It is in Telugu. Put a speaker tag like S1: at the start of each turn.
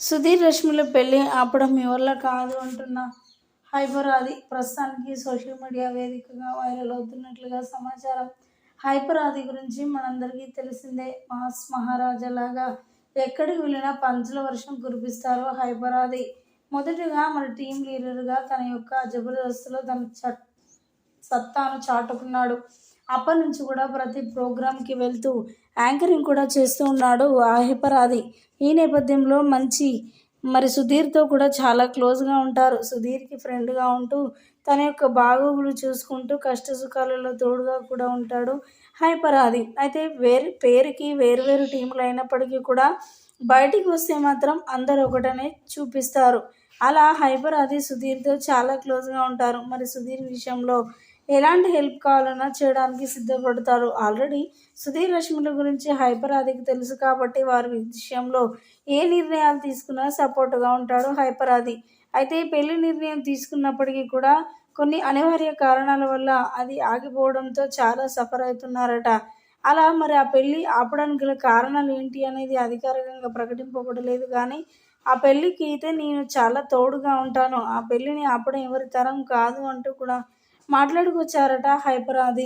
S1: సుధీర్ రష్మిల పెళ్ళి ఆపడం ఎవరిలా కాదు అంటున్న హైపర్ ఆది. ప్రస్తుతానికి సోషల్ మీడియా వేదికగా వైరల్ అవుతున్నట్లుగా సమాచారం. హైపర్ ఆది గురించి మనందరికీ తెలిసిందే. మాస్ మహారాజా లాగా ఎక్కడికి వెళ్ళినా పంచుల వర్షం కురిపిస్తారు హైపర్ ఆది. మొదటగా మన టీం లీడర్గా తన యొక్క జబర్దస్త్లో తన చట్ సత్తాను చాటుకున్నాడు. అప్పటి నుంచి కూడా ప్రతి ప్రోగ్రాంకి వెళ్తూ యాంకరింగ్ కూడా చేస్తూ ఉన్నాడు ఆహిపరాది ఈ నేపథ్యంలో మంచి మరి సుధీర్తో కూడా చాలా క్లోజ్గా ఉంటారు. సుధీర్కి ఫ్రెండ్గా ఉంటూ తన యొక్క బాగోగులు చూసుకుంటూ కష్ట సుఖాలలో తోడుగా కూడా ఉంటాడు హైపరాది. అయితే వేరు పేరుకి వేరు వేరు టీంలు అయినప్పటికీ కూడా బయటికి వస్తే మాత్రం అందరు ఒకటనే చూపిస్తారు. అలా హైపర్ సుధీర్తో చాలా క్లోజ్గా ఉంటారు. మరి సుధీర్ విషయంలో ఎలాంటి హెల్ప్ కావాలన్నా చేయడానికి సిద్ధపడతారు. ఆల్రెడీ సుధీర్ రష్మిల గురించి హైపర్ ఆదికి తెలుసు కాబట్టి వారి విషయంలో ఏ నిర్ణయాలు తీసుకున్నా సపోర్ట్గా ఉంటాడు హైపర్ ఆది. అయితే పెళ్ళి నిర్ణయం తీసుకున్నప్పటికీ కూడా కొన్ని అనివార్య కారణాల వల్ల అది ఆగిపోవడంతో చాలా సఫర్ అవుతున్నారట. అలా మరి ఆ పెళ్ళి ఆపడానికి గల కారణాలు ఏంటి అనేది అధికారికంగా ప్రకటింపబడలేదు కానీ ఆ పెళ్ళికి అయితే నేను చాలా తోడుగా ఉంటాను. ఆ పెళ్ళిని ఆపడం ఎవరి తరం కాదు అంటూ కూడా మాట్లాడుకొచ్చారట హైపర్ ఆది